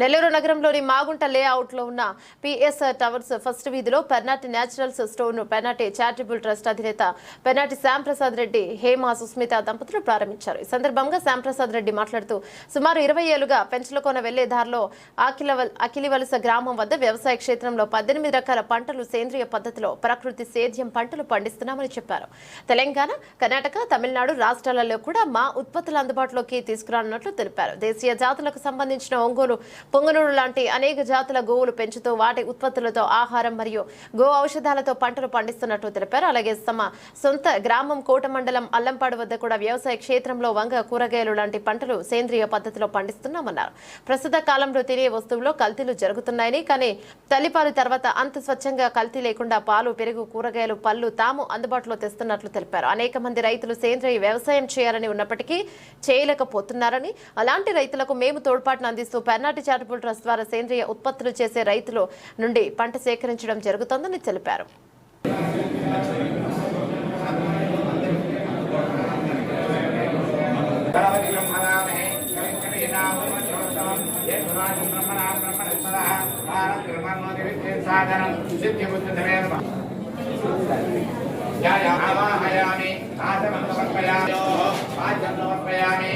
నెల్లూరు నగరంలోని మాగుంట లేఅవుట్లో ఉన్న పిఎస్ టవర్స్ ఫస్ట్ వీధిలో Pernati naturals stone Pernati charitable trust అధినేత పెర్నాటి శ్యాంప్రసాద్ రెడ్డి హేమ సుస్మిత దంపతులు ప్రారంభించారు. ఈ సందర్భంగా శ్యాంప్రసాద్ రెడ్డి మాట్లాడుతూ సుమారు ఇరవై ఏళ్ళుగా పెంచలకోన వెళ్ళే దారిలో అఖిలివలస గ్రామం వద్ద వ్యవసాయ క్షేత్రంలో పద్దెనిమిది రకాల పంటలు సేంద్రియ పద్ధతిలో ప్రకృతి సేద్యం పంటలు పండిస్తున్నామని చెప్పారు. తెలంగాణ కర్ణాటక తమిళనాడు రాష్ట్రాలలో కూడా మా ఉత్పత్తులు అందుబాటులోకి తీసుకురానున్నట్లు తెలిపారు. దేశీయ జాతులకు సంబంధించిన ఒంగోలు పొంగనూరు లాంటి అనేక జాతుల గోవులు పెంచుతూ వాటి ఉత్పత్తులతో ఆహారం మరియు గో ఔషధాలతో పంటలు పండిస్తున్నట్టు తెలిపారు. అలాగే తమ సొంత గ్రామం కోట మండలం అల్లంపాడు వద్ద కూడా వ్యవసాయ క్షేత్రంలో వంగ కూరగాయలు లాంటి పంటలు సేంద్రియ పద్ధతిలో పండిస్తున్నామన్నారు. ప్రస్తుత కాలంలో తినే వస్తువుల్లో కల్తీలు జరుగుతున్నాయని కానీ తల్లిపాలు తర్వాత అంత స్వచ్ఛంగా కల్తీ లేకుండా పాలు పెరుగు కూరగాయలు పళ్ళు తాము అందుబాటులో తెస్తున్నట్లు తెలిపారు. అనేక మంది రైతులు సేంద్రియ వ్యవసాయం చేయాలని ఉన్నప్పటికీ చేయలేకపోతున్నారని అలాంటి రైతులకు మేము తోడ్పాటును అందిస్తూ పెర్నాటి చారిటబుల్ ట్రస్ట్ ద్వారా సేంద్రియ ఉత్పత్తులు చేసే రైతులు నుండి పంట సేకరించడం జరుగుతోందని తెలిపారు. ఆవాహయామి ఆచమం సమర్పయామి ఆచమం సమర్పయామి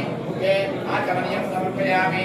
ఆచమనీయం సమర్పయామి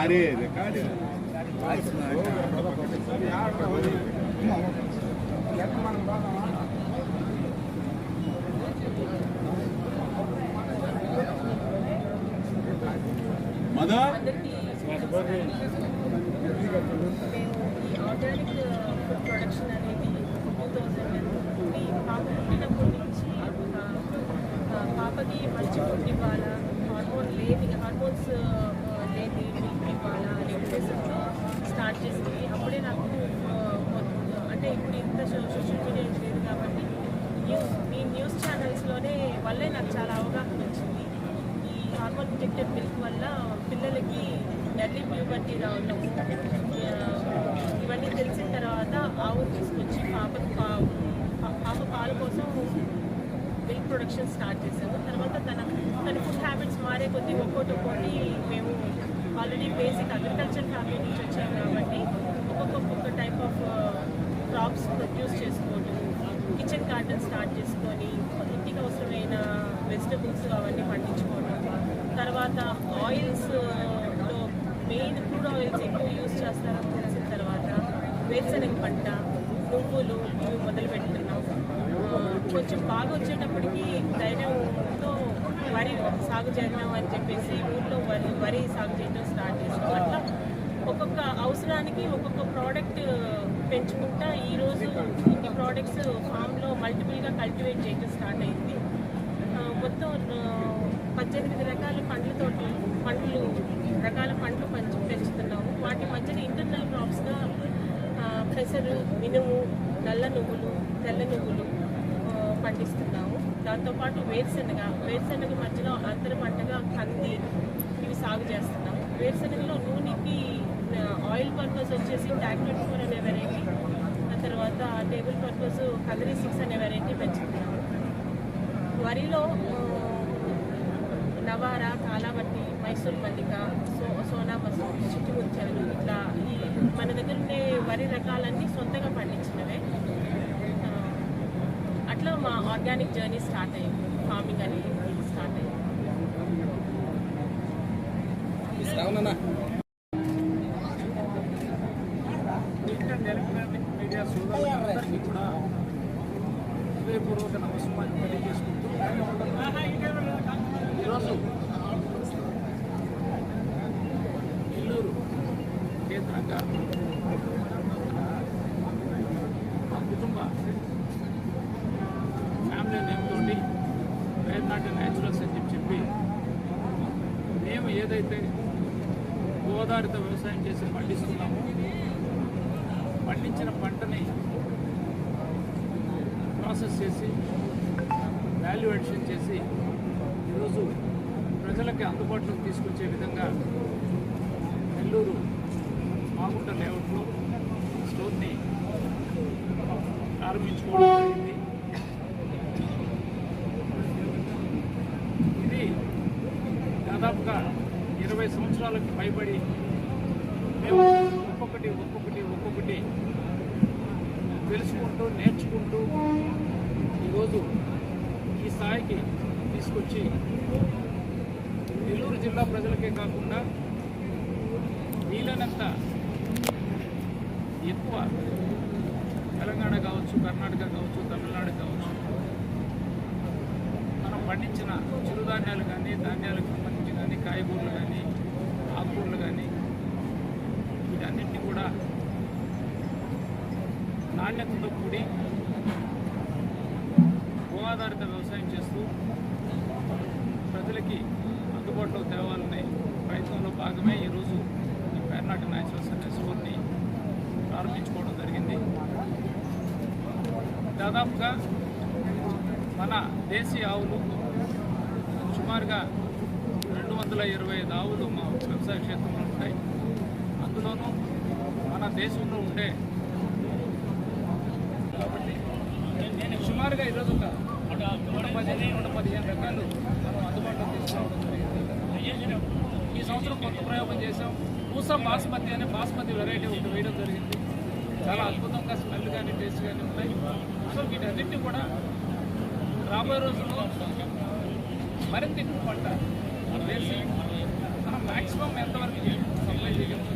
అరే రికార్డు మదర్ ఈ ఆర్గానిక్ ఫుడ్ ప్రొడక్షన్ అనేది టూ థౌజండ్ మీ పాప పుట్టినప్పటి నుంచి ఒక పాపకి మంచి ఫుడ్ ఇవ్వాలా హార్మోన్ లేని హార్మోన్స్ లేని మిల్క్ ఇవ్వాలా అనే ఉద్దేశంతో స్టార్ట్ చేసింది అప్పుడే నాకు ఆ, అంటే ఇప్పుడు ఇంత సో- సోషల్ మీడియా లేదు కాబట్టి న్యూస్ ఈ న్యూస్ ఛానల్స్లోనే వల్లే నాకు చాలా అవగాహన వచ్చింది ఈ హార్మోన్ ఇంజెక్టెడ్ మిల్క్ వల్ల పిల్లలకి ఎర్లీ ప్యూబర్టీలో రావడం ఇవన్నీ తెలిసిన తర్వాత ఆవు తీసుకొచ్చి పాపకు పా- పాప పాల కోసం మిల్క్ ప్రొడక్షన్ స్టార్ట్ చేసాము తర్వాత తన తన ఫుడ్ హ్యాబిట్స్ మారే కొద్దీ ఒక్కోటి ఒక్కోటి మేము ఆల్రెడీ బేసిక్ అగ్రికల్చర్ ఫ్యామిలీ నుంచి వచ్చాము కాబట్టి ఒక్కొక్క ఒక్కొక్క టైప్ ఆఫ్ క్రాప్స్ ప్రొడ్యూస్ చేసుకోవడం కిచెన్ గార్డెన్ స్టార్ట్ చేసుకొని ఇంటికి అవసరమైన వెజిటబుల్స్ అవన్నీ పండించుకోవడం తర్వాత మెయిన్ ఎక్కువ యూజ్ చేస్తారని తెలిసిన తర్వాత వేరుశనగ పంట నువ్వులు ఇవి మొదలు పెట్టుకున్నాం కొంచెం బాగా వచ్చేటప్పటికి ధైర్యంతో వరి సాగు చేద్దాం అని చెప్పేసి ఊళ్ళో వరి వరి సాగు చేయడం స్టార్ట్ చేసాం. అట్లా ఒక్కొక్క అవసరానికి ఒక్కొక్క ప్రోడక్ట్ పెంచుకుంటా ఈరోజు ఇన్ని ప్రోడక్ట్స్ ఫామ్లో మల్టిపుల్గా కల్టివేట్ చేయడం స్టార్ట్ అయింది. మొత్తం పద్దెనిమిది రకాల పండ్లతోటి పండ్లు రకాల పండ్లు పంచి పెంచుతున్నాము. వాటి మధ్యన ఇంటర్నల్ క్రాప్స్గా పెసరు మినుము నల్ల నువ్వులు తెల్ల నువ్వులు పండిస్తున్నాము. దాంతోపాటు వేరుశెనగ వేరుశెనగ మధ్యలో అంతర పంటగా కంది ఇవి సాగు చేస్తున్నాము. వేరుశెనగలో నూనెకి ఆయిల్ పర్పస్ వచ్చేసి టాక్టర్ ఫోర్ అనే వెరైటీ ఆ తర్వాత టేబుల్ పర్పస్ కదరీ సిక్స్ అనే వెరైటీ పెంచుతున్నాము. వరిలో ఆ, నవార కాలావట్టి మైసూర్ మల్లిక సో సోనా మసూర్ చిట్టి ముత్యాలు ఇట్లా ఈ మన దగ్గర ఉండే వరి రకాలన్నీ సొంతంగా పండించినవే. అట్లా మా ఆర్గానిక్ జర్నీ స్టార్ట్ అయ్యింది ఫార్మింగ్ అనేది స్టార్ట్ అయ్యింది మీడియా సోదరులందరికీ కూడా హృదయపూర్వక నమస్కారం నెల్లూరు కేంద్రంగా మా కుటుంబ ఫ్యామిలీ నేమ్ తోటి వేర్నాటి న్యాచురల్స్ అని చెప్పి మేము ఏదైతే గోదావరిత వ్యవసాయం చేసి పండిస్తున్నామో పండించిన పంటని ప్రాసెస్ చేసి వాల్యూ చేసి ఈరోజు ప్రజలకి అందుబాటులోకి తీసుకొచ్చే విధంగా నెల్లూరు మాగుంట లేఅవుట్లో స్టోర్ని ప్రారంభించుకోవడం జరిగింది. ఇది దాదాపుగా ఇరవై సంవత్సరాలకు పైబడి మేము ఒక్కొక్కటి ఒక్కొక్కటి ఒక్కొక్కటి తెలుసుకుంటూ నేర్చుకుంటూ ఈరోజు ఈ స్థాయికి తీసుకొచ్చి నెల్లూరు జిల్లా ప్రజలకే కాకుండా వీలైనంత ఎక్కువ తెలంగాణ కావచ్చు కర్ణాటక కావచ్చు తమిళనాడు కావచ్చు మనం పండించిన చిరుధాన్యాలు కానీ ధాన్యాలకు సంబంధించి కానీ కాయగూరలు కానీ ఆకుకూరలు కానీ వీటన్నిటిని కూడా నాణ్యతతో కూడి గో ఆధారిత వ్యవసాయం చేస్తూ ప్రజలకి అందుబాటులో తేవాలనే ప్రయత్నంలో భాగమే ఈరోజు ఈ పేర్నాటి న్యాచురల్స్ అనే స్టోర్ని ప్రారంభించుకోవడం జరిగింది దాదాపుగా మన దేశీయ ఆవులు సుమారుగా రెండు వందల ఇరవై ఐదు ఆవులు మా వ్యవసాయ క్షేత్రంలో ఉంటాయి. అందులోనూ మన దేశంలో ఉండే కాబట్టి నేను సుమారుగా ఈరోజు ఒక నూట పదిహేను నూట పదిహేను రకాలు మనం అందుబాటులో తీసుకురావడం జరిగింది. ఈ సంవత్సరం కొత్త ప్రయోగం చేసాం పూస బాస్మతి అనే బాస్మతి వెరైటీ ఒకటి వేయడం జరిగింది. చాలా అద్భుతంగా స్మెల్ కానీ టేస్ట్ కానీ ఉన్నాయి. సో వీటన్నిటిని కూడా రాబోయే రోజుల్లో మరింత ఎక్కువ పంట వేసి మనం మ్యాక్సిమం ఎంతవరకు సప్లై చేయగలుగుతాం